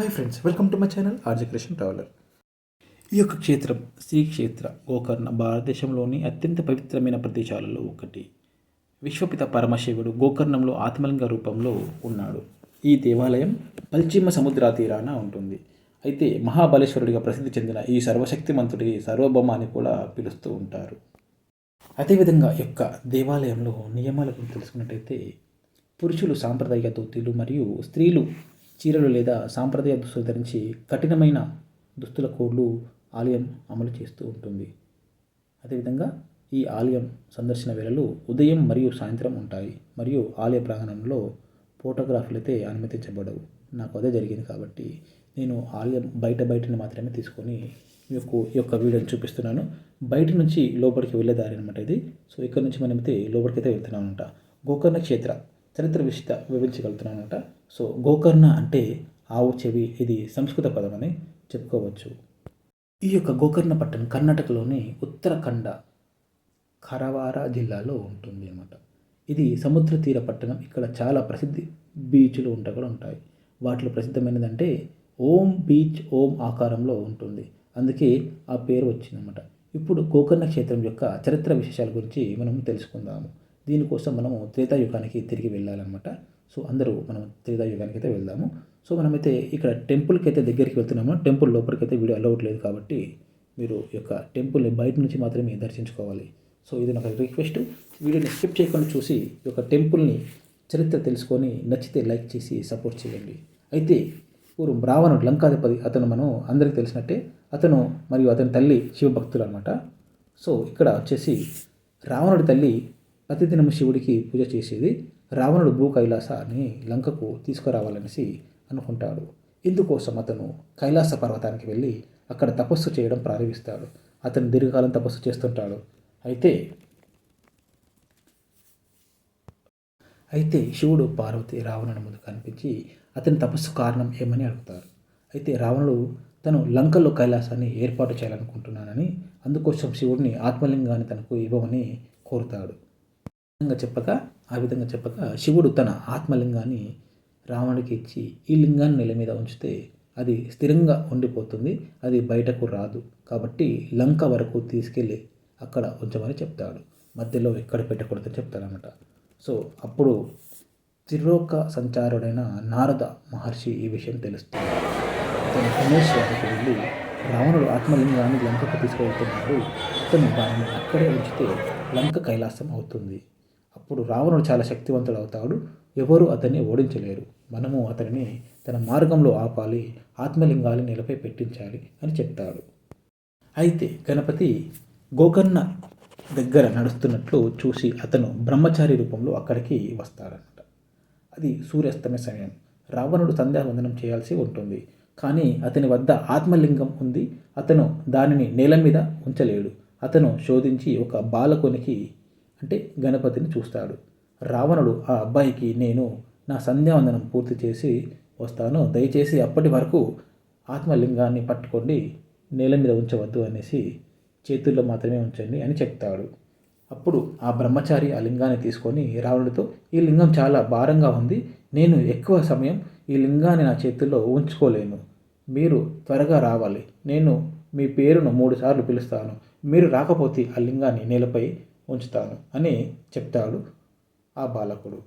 Hi friends welcome to my channel RJ Krishna traveller ఈ యొక్క క్షేత్రం శ్రీక్షేత్ర గోకర్ణ భారతదేశంలోని అత్యంత పవిత్రమైన ప్రదేశాలలో ఒకటి. విశ్వపిత పరమశివుడు గోకర్ణంలో ఆత్మలింగ రూపంలో ఉన్నాడు. ఈ దేవాలయం పశ్చిమ సముద్ర తీరాన ఉంటుంది. అయితే మహాబలేశ్వరుడిగా ప్రసిద్ధి చెందిన ఈ సర్వశక్తిమంతుడికి సర్వభౌమ అని కూడా పిలుస్తూ ఉంటారు. అదేవిధంగా యొక్క దేవాలయంలో నియమాల గురించి తెలుసుకున్నట్టయితే పురుషులు సాంప్రదాయ ధోతీలు మరియు స్త్రీలు చీరలు లేదా సాంప్రదాయ దుస్తులు ధరించి కఠినమైన దుస్తుల కోడ్లు ఆలయం అమలు చేస్తూ ఉంటుంది. అదేవిధంగా ఈ ఆలయం సందర్శన వేళలు ఉదయం మరియు సాయంత్రం ఉంటాయి. మరియు ఆలయ ప్రాంగణంలో ఫోటోగ్రాఫీలు అయితే అనుమతించబడవు. నాకు అదే జరిగింది కాబట్టి నేను ఆలయం బయట బయటని మాత్రమే తీసుకొని మీకు ఈ యొక్క వీడియోని చూపిస్తున్నాను. బయట నుంచి లోపలికి వెళ్ళే దారి అనమాట ఇది. సో ఇక్కడ నుంచి మనమైతే లోపలికి వెళ్తున్నాం అనమాట గోకర్ణ క్షేత్ర. చరిత్ర విషిత వివరించగలుగుతున్నాను సో గోకర్ణ అంటే ఆవు చెవి ఇది సంస్కృత పదం అని చెప్పుకోవచ్చు. ఈ యొక్క గోకర్ణ పట్టణం కర్ణాటకలోని ఉత్తరాఖండ ఖరవార జిల్లాలో ఉంటుంది అన్నమాట. ఇది సముద్ర తీర పట్టణం. ఇక్కడ చాలా ప్రసిద్ధి బీచ్లు ఉంటా కూడా ఉంటాయి. వాటిలో ప్రసిద్ధమైనదంటే ఓం బీచ్ ఓం ఆకారంలో ఉంటుంది. అందుకే ఆ పేరు వచ్చిందన్నమాట. ఇప్పుడు గోకర్ణ క్షేత్రం యొక్క చరిత్ర విశేషాల గురించి మనం తెలుసుకుందాము. దీనికోసం మనము త్రేతాయుగానికి తిరిగి వెళ్ళాలన్నమాట. సో అందరూ మనం త్రేతాయుగానికి అయితే వెళ్దాము. సో మనమైతే ఇక్కడ టెంపుల్కి అయితే దగ్గరికి వెళ్తున్నాము. టెంపుల్ లోపలికి అయితే వీడియో అలౌట్ లేదు కాబట్టి మీరు ఈ యొక్క టెంపుల్ని బయట నుంచి మాత్రమే దర్శించుకోవాలి. సో ఇది నాకు రిక్వెస్ట్. వీడియోని స్కిప్ చేయకుండా చూసి ఈ యొక్క టెంపుల్ని చరిత్ర తెలుసుకొని నచ్చితే లైక్ చేసి సపోర్ట్ చేయండి. అయితే పూర్వం రావణుడు లంకాధిపతి అతను మనం అందరికీ తెలిసినట్టే. అతను మరియు అతని తల్లి శివభక్తులు అనమాట సో ఇక్కడ వచ్చేసి రావణుడి తల్లి ప్రతిదినం శివుడికి పూజ చేసేది రావణుడు భూ కైలాసాన్ని లంకకు తీసుకురావాలనేసి అనుకుంటాడు. ఇందుకోసం అతను కైలాస పర్వతానికి వెళ్ళి అక్కడ తపస్సు చేయడం ప్రారంభిస్తాడు. అతను దీర్ఘకాలం తపస్సు చేస్తుంటాడు. అయితే అయితే శివుడు పార్వతి రావణుని ముందు కనిపించి అతని తపస్సు కారణం ఏమని అడుగుతారు? అయితే రావణుడు తను లంకలో కైలాసాన్ని ఏర్పాటు చేయాలనుకుంటున్నానని అందుకోసం శివుడిని ఆత్మలింగాన్ని తనకు ఇవ్వమని కోరుతాడు. విధంగా చెప్పక ఆ విధంగా చెప్పక శివుడు తన ఆత్మలింగాన్ని రావణుడికి ఇచ్చి ఈ లింగాన్ని నెల మీద ఉంచితే అది స్థిరంగా ఉండిపోతుంది అది బయటకు రాదు. కాబట్టి లంక వరకు తీసుకెళ్ళి అక్కడ ఉంచమని చెప్తాడు. మధ్యలో ఎక్కడ పెట్టకూడదని చెప్తాడనమాట సో అప్పుడు త్రిలోక సంచారుడైన నారద మహర్షి ఈ విషయం తెలుస్తుంది. అతను గణేశ్వరానికి వెళ్ళి రావణుడు ఆత్మలింగాన్ని లంకకు తీసుకువెళ్తున్నాడు. అతను దానిని అక్కడే ఉంచితే లంక కైలాసం అవుతుంది. అప్పుడు రావణుడు చాలా శక్తివంతుడు అవుతాడు. ఎవరు అతన్ని ఓడించలేరు. మనము అతనిని తన మార్గంలో ఆపాలి ఆత్మలింగాలు నిలపై పెట్టించాలి అని చెప్తాడు. అయితే గణపతి గోకర్ణ దగ్గర నడుస్తున్నట్లు చూసి అతను బ్రహ్మచారి రూపంలో అక్కడికి వస్తాడనమాట అది సూర్యాస్తమయ సమయం. రావణుడు సంధ్యావందనం చేయాల్సి ఉంటుంది. కానీ అతని వద్ద ఆత్మలింగం ఉంది. అతను దానిని నేల మీద ఉంచలేడు. అతను శోధించి ఒక బాలకునికి అంటే గణపతిని చూస్తాడు. రావణుడు ఆ అబ్బాయికి నేను నా సంధ్యావందనం పూర్తి చేసి వస్తాను. దయచేసి అప్పటి వరకు ఆత్మలింగాన్ని పట్టుకోండి నేల మీద ఉంచవద్దు అనేసి చేతుల్లో మాత్రమే ఉంచండి అని చెప్తాడు. అప్పుడు ఆ బ్రహ్మచారి ఆ లింగాన్ని తీసుకొని రావణుడితో ఈ లింగం చాలా భారంగా ఉంది. నేను ఎక్కువ సమయం ఈ లింగాన్ని నా చేతుల్లో ఉంచుకోలేను. మీరు త్వరగా రావాలి. నేను మీ పేరును మూడుసార్లు పిలుస్తాను. మీరు రాకపోతే ఆ లింగాన్ని నేలపై ఉంచుతాను అని చెప్తాడు ఆ బాలకుడు.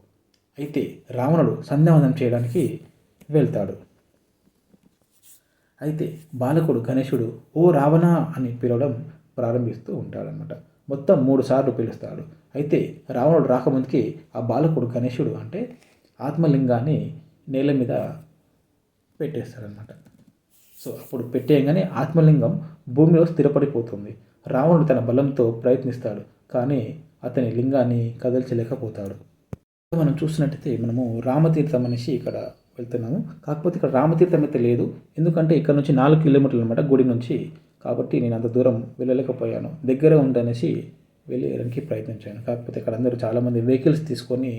అయితే రావణుడు సంధ్యావందనం చేయడానికి వెళ్తాడు. అయితే బాలకుడు గణేశుడు ఓ రావణ అని పిలవడం ప్రారంభిస్తూ ఉంటాడనమాట మొత్తం మూడు సార్లు పిలుస్తాడు. అయితే రావణుడు రాకముందుకి ఆ బాలకుడు గణేశుడు అంటే ఆత్మలింగాన్ని నేల మీద పెట్టేస్తాడనమాట సో అప్పుడు పెట్టేయగానే ఆత్మలింగం భూమిలో స్థిరపడిపోతుంది. రావణుడు తన బలంతో ప్రయత్నిస్తాడు కానీ అతని లింగాన్ని కదల్చలేకపోతాడు. మనం చూసినట్టయితే మనము రామతీర్థం అనేసి ఇక్కడ వెళ్తున్నాము. కాకపోతే ఇక్కడ రామతీర్థం అయితే లేదు. ఎందుకంటే ఇక్కడ నుంచి నాలుగు కిలోమీటర్లు అనమాట గుడి నుంచి. కాబట్టి నేను అంత దూరం వెళ్ళలేకపోయాను. దగ్గర ఉందనేసి వెళ్ళడానికి ప్రయత్నించాను. కాకపోతే ఇక్కడ అందరూ చాలామంది వెహికల్స్ తీసుకొని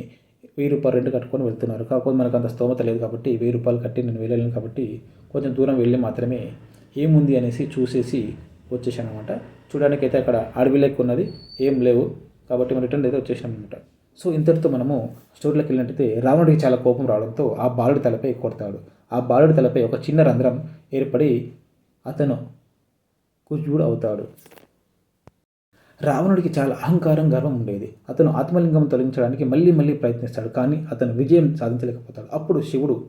వెయ్యి రూపాయలు రెండు కట్టుకొని వెళ్తున్నారు. కాకపోతే మనకు అంత స్తోమత లేదు కాబట్టి వెయ్యి రూపాయలు కట్టి నేను వెళ్ళలేను కాబట్టి కొంచెం దూరం వెళ్ళి మాత్రమే ఏముంది అనేసి చూసేసి వచ్చేసాను అనమాట చూడడానికైతే అక్కడ అడవి లెక్క ఉన్నది. ఏం లేవు. కాబట్టి మనం రిటర్న్ అయితే వచ్చేసాం అనమాట సో ఇంతటితో మనము స్టోరీలోకి వెళ్ళినట్టయితే రావణుడికి చాలా కోపం రావడంతో ఆ బాలుడి తలపై కొడతాడు. ఆ బాలుడి తలపై ఒక చిన్న రంధ్రం ఏర్పడి అతను కుర్జుడు అవుతాడు. రావణుడికి చాలా అహంకారం గర్వం ఉండేది. అతను ఆత్మలింగం తొలగించడానికి మళ్ళీ మళ్ళీ ప్రయత్నిస్తాడు. కానీ అతను విజయం సాధించలేకపోతాడు. అప్పుడు శివుడు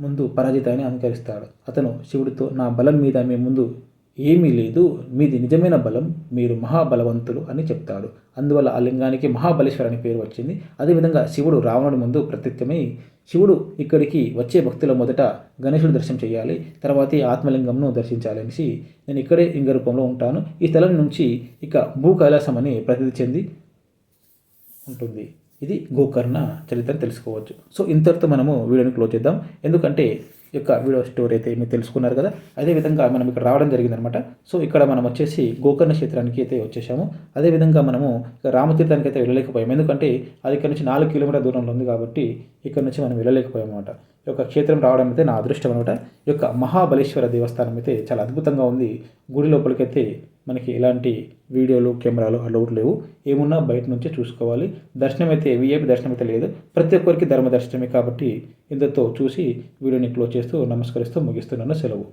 ముందు పరాజితాన్ని అంగీకరిస్తాడు. అతను శివుడితో నా బలం మీద మీ ముందు ఏమీ లేదు. మీది నిజమైన బలం మీరు మహాబలవంతులు అని చెప్తాడు. అందువల్ల ఆ లింగానికి మహాబలేశ్వర అని పేరు వచ్చింది. అదేవిధంగా శివుడు రావణుడి ముందు ప్రత్యక్షమై శివుడు ఇక్కడికి వచ్చే భక్తుల మొదట గణేశుడు దర్శనం చేయాలి తర్వాత ఈ ఆత్మలింగంను దర్శించాలి అనేసి నేను ఇక్కడే లింగ రూపంలో ఉంటాను. ఈ స్థలం నుంచి ఇక భూ కైలాసం అని ప్రసిద్ధి చెంది ఉంటుంది. ఇది గోకర్ణ చరిత్రను తెలుసుకోవచ్చు. సో ఇంతటితో మనము వీడియోని క్లోజ్ చేద్దాం. ఎందుకంటే యొక్క వీడియో స్టోరీ అయితే మీరు తెలుసుకున్నారు కదా. అదేవిధంగా మనం ఇక్కడ రావడం జరిగిందనమాట సో ఇక్కడ మనం వచ్చేసి గోకర్ణ క్షేత్రానికి అయితే వచ్చేసాము. అదేవిధంగా మనము రామతీర్థానికి అయితే వెళ్ళలేకపోయాము. ఎందుకంటే అది ఇక్కడ నుంచి నాలుగు కిలోమీటర్ దూరంలో ఉంది కాబట్టి ఇక్కడ నుంచి మనం వెళ్ళలేకపోయాం అనమాట యొక్క క్షేత్రం రావడం అయితే నా అదృష్టం అనమాట ఈ యొక్క మహాబలేశ్వర దేవస్థానం అయితే చాలా అద్భుతంగా ఉంది. గుడి లోపలికైతే మనకి ఎలాంటి వీడియోలు కెమెరాలు అలౌట్ లేవు. ఏమున్నా బయట నుంచే చూసుకోవాలి. దర్శనం అయితే విఐపి దర్శనం అయితే లేదు. ప్రతి ఒక్కరికి ధర్మ దర్శనమే కాబట్టి ఇంతతో చూసి వీడియోని క్లోజ్ చేస్తూ నమస్కరిస్తూ ముగిస్తున్నాను. సెలవు.